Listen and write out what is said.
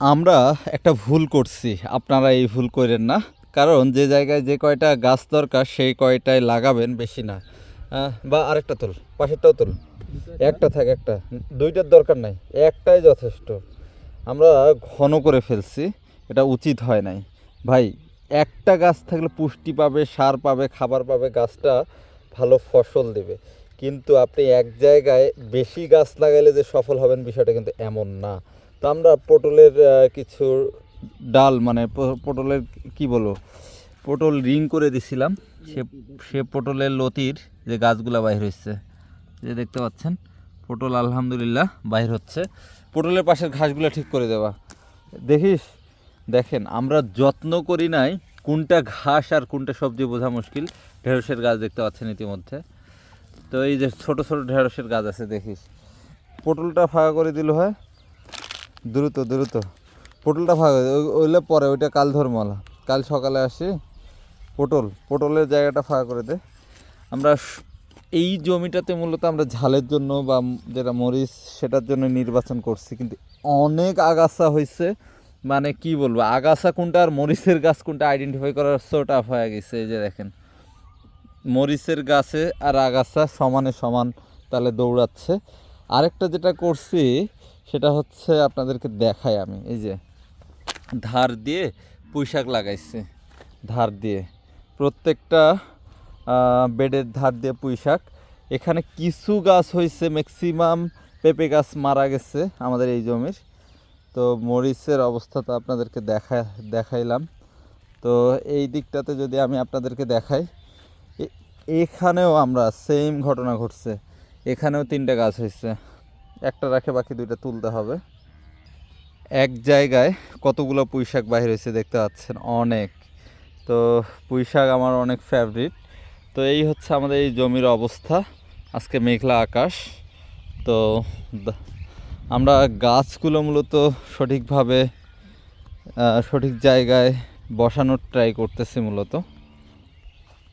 আমরা একটা ভুল করছি। আপনারা এই ভুল করেন না। কারণ যে জায়গায় যে কয়টা গাছ দরকার, সেই কয়টায় লাগাবেন বেশি না। বা আরেকটা তোল পাশেরটাও তোল একটা থাক, একটা। দুইটার দরকার নাই, একটাই যথেষ্ট। আমরা ঘন করে ফেলছি, এটা উচিত হয় নাই। ভাই, একটা গাছ থাকলে পুষ্টি পাবে, সার পাবে, খাবার পাবে, গাছটা ভালো ফসল দেবে। কিন্তু আপনি এক জায়গায় বেশি গাছ লাগাইলে যে সফল হবেন বিষয়টা কিন্তু এমন না। তো আমরা পটলের কিছু ডাল মানে পটলের কি বলো পটল রিং করে দিছিলাম। সে সে পটলের লতির যে গাছগুলো বাইর হচ্ছে যে দেখতে পাচ্ছেন, পটল আলহামদুলিল্লাহ বাইর হচ্ছে। পটলের পাশের ঘাসগুলো ঠিক করে দেওয়া দেখিস, দেখেন, আমরা যত্ন করি নাই কোনটা ঘাস আর কোনটা সবজি বোঝা মুশকিল। ঢেঁড়সের গাছ দেখতে পাচ্ছেন ইতিমধ্যে। তো এই যে ছোট ছোট ঢেঁড়সের গাছ আছে, দেখিস। পটলটা ফাঁকা করে দিল হয়। দ্রুত দ্রুত। পটলটা ওই- ওইলে পরে, ওইটা কাল ধর্মলা কাল সকালে আসি, পটল। পটলের জায়গাটা ফাঁকা করে দে। আমরা এই জমিটাতে মূলত আমরা ঝালের জন্য বা যেটা মরিচ, সেটার জন্য নির্বাচন করছি। কিন্তু অনেক আগাছা হয়েছে মানে কি বলব? আগাছা কোনটা আর মরিচের গাছ কোনটা আইডেন্টিফাই করার সো টাফ হয়ে গেছে, এই যে দেখেন। মরিচের গাছে আর আগাছা সমানে সমান তাহলে দৌড়াচ্ছে। আরেকটা যেটা করছি সেটা হচ্ছে আপনাদেরকে দেখাই আমি। এই যে, ধার দিয়ে পুঁই শাক লাগাইছি। ধার দিয়ে। প্রত্যেকটা বেডের ধার দিয়ে পুঁই শাক এখানে কিছু গাছ হয়েছে ম্যাক্সিমাম পেঁপে গাছ মারা গেছে আমাদের এই জমির। তো মরিচের অবস্থা তো আপনাদেরকে দেখা, দেখাইলাম। তো এই দিকটাতে যদি আমি আপনাদেরকে দেখাই এখানেও আমরা সেম ঘটনা ঘটছে। এখানেও তিনটা গাছ হয়েছে একটা রাখে, বাকি দুইটা তুলতে হবে। এক জায়গায় কতগুলো পুঁই শাক বাহির হয়েছে দেখতে পাচ্ছেন? অনেক। তো পুঁই শাক আমার অনেক ফেভারিট তো এই হচ্ছে আমাদের এই জমির অবস্থা। আজকে মেঘলা আকাশ। তো আমরা গাছগুলো মূলত সঠিকভাবে সঠিক জায়গায় বসানোর ট্রাই করতেছি মূলত।